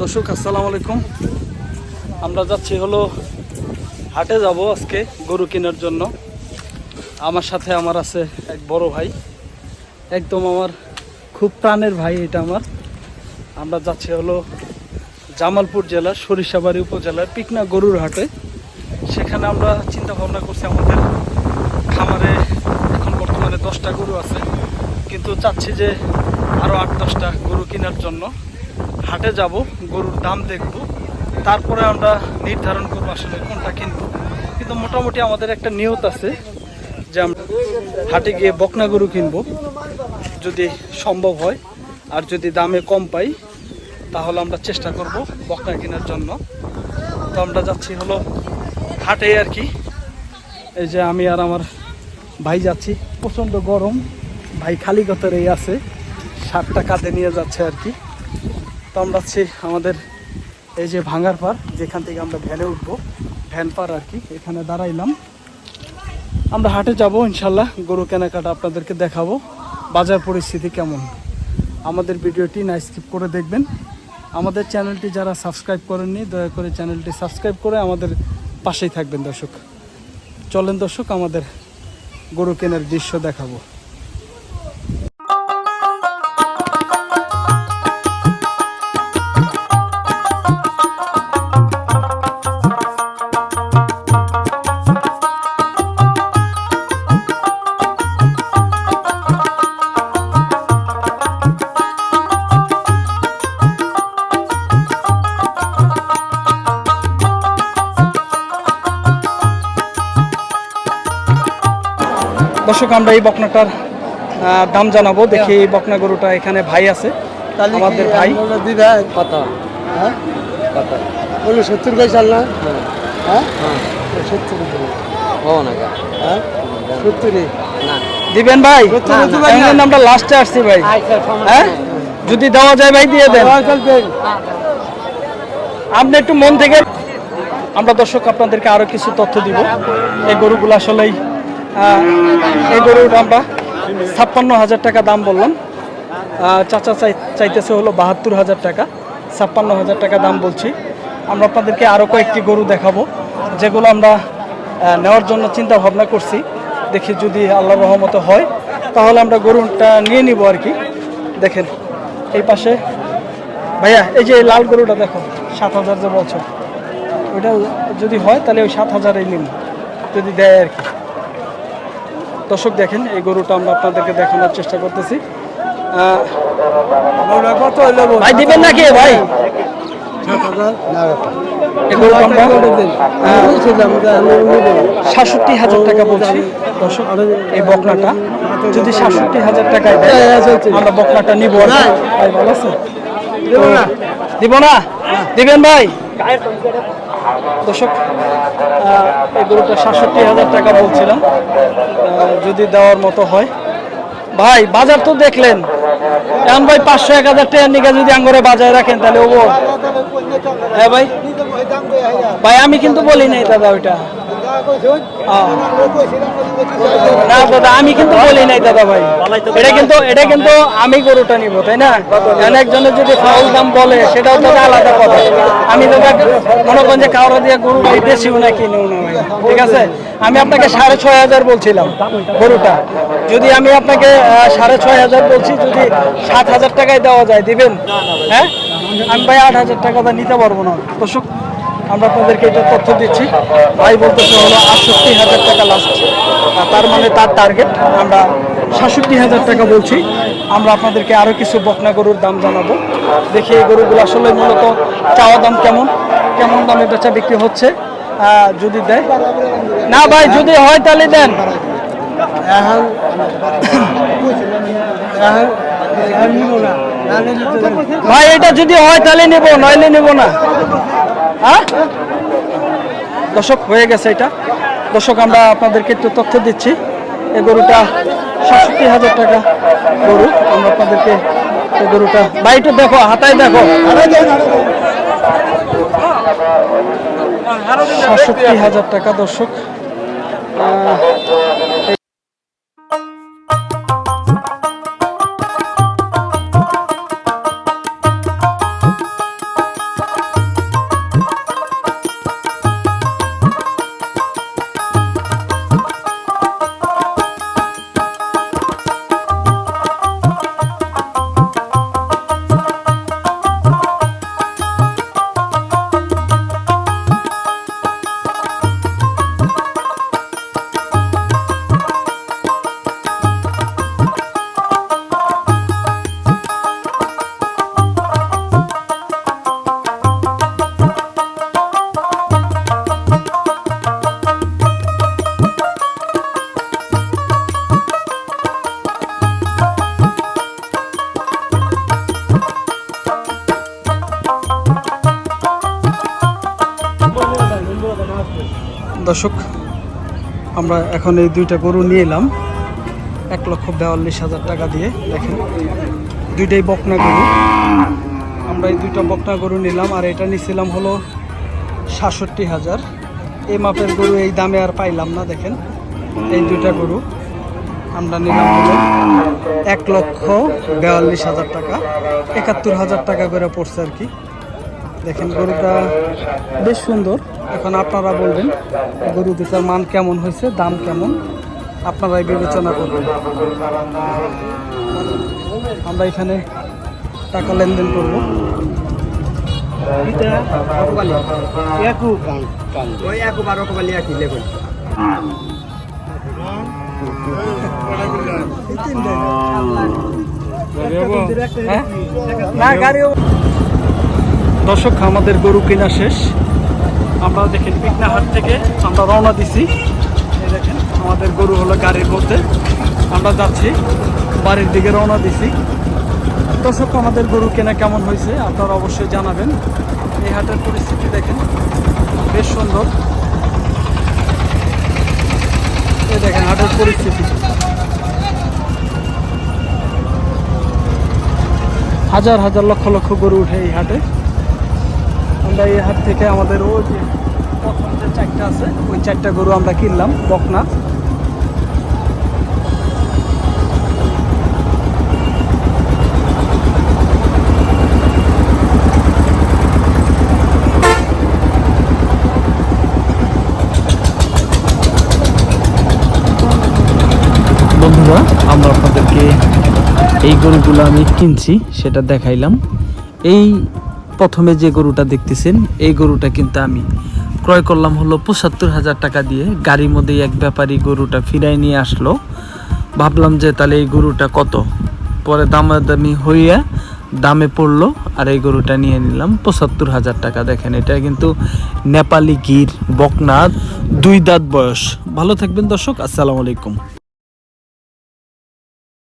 দর্শক, আসসালামু আলাইকুম। আমরা যাচ্ছি হলো হাটে যাব আজকে গরু কেনার জন্য। আমার সাথে আমার আছে এক বড় ভাই। একদম আমার খুব প্রাণের ভাই এটা আমার। আমরা যাচ্ছি হলো জামালপুর জেলার সরিষাবাড়ি উপজেলার পিকনা গরুর হাটে। সেখানে আমরা চিন্তা ভাবনা করছি আমাদের খামারে এখন বর্তমানে দশটা গরু আছে। কিন্তু চাচ্ছি যে আরও আট, দশটা গরু কেনার জন্য। হাটে যাব, গরুর দাম দেখব। তারপরে আমরা নির্ধারণ করব আসলে কোনটা কিনবো। কিন্তু মোটামুটি আমাদের একটা নিয়ত আছে যে আমরা হাটে গিয়ে বকনা গরু কিনবো, যদি সম্ভব হয়। আর যদি দামে কম পাই, তাহলে আমরা চেষ্টা করব বকনা কেনার জন্য। তো আমরা যাচ্ছি হলো হাটে আর কি। এই যে আমি আর আমার ভাই যাচ্ছি। প্রচণ্ড গরম, ভাই খালি গতরেই আছে। সাতটা কাঁধে নিয়ে যাচ্ছে আর কি। তো আমরা যাচ্ছি আমাদের এই যে ভাঙার পার যেখান থেকে আমরা ভ্যানে উঠবো। ভ্যান পার আর কি, এখানে দাঁড়াইলাম। আমরা হাটে যাব, ইনশাল্লাহ। গরু কেনাকাটা আপনাদেরকে দেখাবো। বাজার পরিস্থিতি কেমন? আমাদের ভিডিওটি না স্কিপ করে দেখবেন। আমাদের চ্যানেলটি যারা সাবস্ক্রাইব করেননি, দয়া করে চ্যানেলটি সাবস্ক্রাইব করে আমাদের পাশেই থাকবেন, দর্শক। চলেন দর্শক, আমাদের গরু কেনার দৃশ্য দেখাবো। দর্শক আমরা এই বকনাটার দাম জানাব। দেখি এই বকনা গরুটা এখানে ভাই আছে। আমাদের ভাই। দিদা কত হ্যাঁ? কত বলল সত্তর চাল না? হ্যাঁ। হ্যাঁ? সত্তর ও না হ্যাঁ? সত্তরই? না। দিবেন ভাই? আমরা লাস্টে আসছি ভাই। হ্যাঁ? যদি দেওয়া যায় ভাই দিয়ে দেন। আপনি একটু মন থেকে আমরা দর্শক আপনাদেরকে আরও কিছু তথ্য দিব। এই গরুগুলো আসলেই এই গরুর আমরা ছাপ্পান্ন হাজার টাকা দাম বললাম। চাচা চাই, চাইতেছে হলো বাহাত্তর হাজার টাকা, ছাপ্পান্ন হাজার টাকা দাম বলছি। আমরা আপনাদেরকে আরও কয়েকটি গরু দেখাবো, যেগুলো আমরা নেওয়ার জন্য চিন্তা ভাবনা করছি। দেখি যদি আল্লাহ রহমতে হয়, তাহলে আমরা গরুটা নিয়ে নিব আর কি। দেখেন, এই পাশে, ভাইয়া, এই যে লাল গরুটা দেখো, সাত হাজার যে বলছো ওইটা যদি হয়, তাহলে ওই সাত হাজারেই নিন, যদি দেয় আর কি। দর্শক দেখেন এই গরুটা আমরা আপনাদেরকে দেখানোর চেষ্টা করতেছি। ভাই দিবেন নাকি ভাই? সাতষট্টি হাজার টাকা বলছি। দর্শক এই বকনাটা যদি সাতষট্টি হাজার টাকায় দেয় আমরা বকনাটা নিব। ভাই ভালো আছে? দিব না? দিবেন ভাই? দর্শক এই গরুটা সাতষট্টি হাজার টাকা বলছিলাম। যদি দেওয়ার মতো হয়। ভাই, বাজার তো দেখলেন। এখন ভাই পাঁচশো, এক হাজার টাকা নিকা যদি আঙ্গরে বাজায় রাখেন, তাহলে ও হ্যাঁ ভাই। ভাই আমি কিন্তু বলি নাই দাদা ওইটা। না দাদা আমি কিন্তু বলি নাই দাদা ভাই। এটা কিন্তু এটা কিন্তু আমি গরুটা নিব তাই না? একজনের যদি ফাউল দাম বলে সেটাও তো আলাদা কথা। আমি দাদা মনে করেন যে কাউরা দিয়ে গরু ভাই বেশিও না কিনেও না ভাই। ঠিক আছে? আমি আপনাকে সাড়ে ছয় হাজার বলছিলাম গরুটা। যদি আমি আপনাকে সাড়ে ছয় হাজার বলছি যদি সাত হাজার টাকায় দেওয়া যায় দিবেন? হ্যাঁ? আমি ভাই আট হাজার টাকাটা নিতে পারব না। দর্শক আমরা আপনাদেরকে এটা তথ্য দিচ্ছি। ভাই বলতেছে হলো আটষট্টি হাজার টাকা লাস্ট তার মানে তার টার্গেট আমরা সাতষট্টি হাজার টাকা বলছি। আমরা আপনাদেরকে আরও কিছু বকনা গরুর দাম জানাব। দেখি এই গরুগুলো আসলে মূলত চাওয়া দাম কেমন? কেমন দামে বেচা বিক্রি হচ্ছে? যদি দেয়। না ভাই যদি হয় তাহলে দেন। ভাই এটা যদি হয় তাহলে নেব নইলে নেব না। দর্শক, হয়ে গেছে এটা। দর্শক, আমরা আপনাদেরকে একটু তথ্য দিচ্ছি। এই গরুটা সাতষট্টি হাজার টাকা গরু। আমরা আপনাদেরকে এই গরুটা বাড়িটা দেখো, হাতায় দেখো। সাতষট্টি হাজার টাকা, দর্শক। দর্শক, আমরা এখন এই দুইটা গরু নিয়ে এলাম। এক লক্ষ বেয়াল্লিশ হাজার টাকা দিয়ে, দেখেন। দুইটাই বকনা গরু। আমরা এই দুইটা বকনা গরু নিলাম, আর এটা নিছিলাম হলো সাতষট্টি হাজার। এই মাপের গরু এই দামে আর পাইলাম না, দেখেন। এই দুইটা গরু আমরা নিলাম হলো এক লক্ষ বেয়াল্লিশ হাজার টাকা। একাত্তর হাজার টাকা করে পড়ছে আর কি। দেখেন গরুটা বেশ সুন্দর। এখন আপনারা বলবেন গরু দুটার মান কেমন হয়েছে দাম কেমন? আপনারাই বিবেচনা করবেন। আমরা এখানে টাকা লেনদেন করব। লেবেল। হ্যাঁ? না গাড়ি দর্শক, আমাদের গরু কেনা শেষ। আমরা দেখেন পিকনাহাট থেকে আমরা রওনা দিছি। এই দেখেন, আমাদের গরু হলো গাড়ির মধ্যে। আমরা যাচ্ছি, বাড়ির দিকে রওনা দিছি। দর্শক, আমাদের গরু কেনা কেমন হয়েছে আপনারা অবশ্যই জানাবেন। এই হাটের পরিস্থিতি দেখেন, বেশ সুন্দর। এই দেখেন, হাটের পরিস্থিতি। হাজার হাজার লক্ষ লক্ষ গরু উঠে এই হাটে। আমরা এই হাট থেকে আমাদের ওই যে প্রথম যে চারটা আছে, ওই চারটা গরু আমরা কিনলাম, বকনা। বন্ধুরা, আমরা আপনাদেরকে এই গরুগুলো আমি কিনছি, সেটা দেখাইলাম। এই প্রথমে যে গরুটা দেখতেছেন, এই গরুটা কিন্তু আমি ক্রয় করলাম হলো পঁচাত্তর হাজার টাকা দিয়ে। গাড়ির মধ্যে এক ব্যাপারী গরুটা ফিরাই নিয়ে আসলো। ভাবলাম যে তাহলে এই গরুটা কত? পরে দামাদামি হইয়া দামে পড়ল আর এই গরুটা নিয়ে নিলাম পঁচাত্তর হাজার টাকা। দেখেন, এটা কিন্তু নেপালি গির বকনাথ দুই দাঁত বয়স। ভালো থাকবেন দর্শক, আসসালামু আলাইকুম।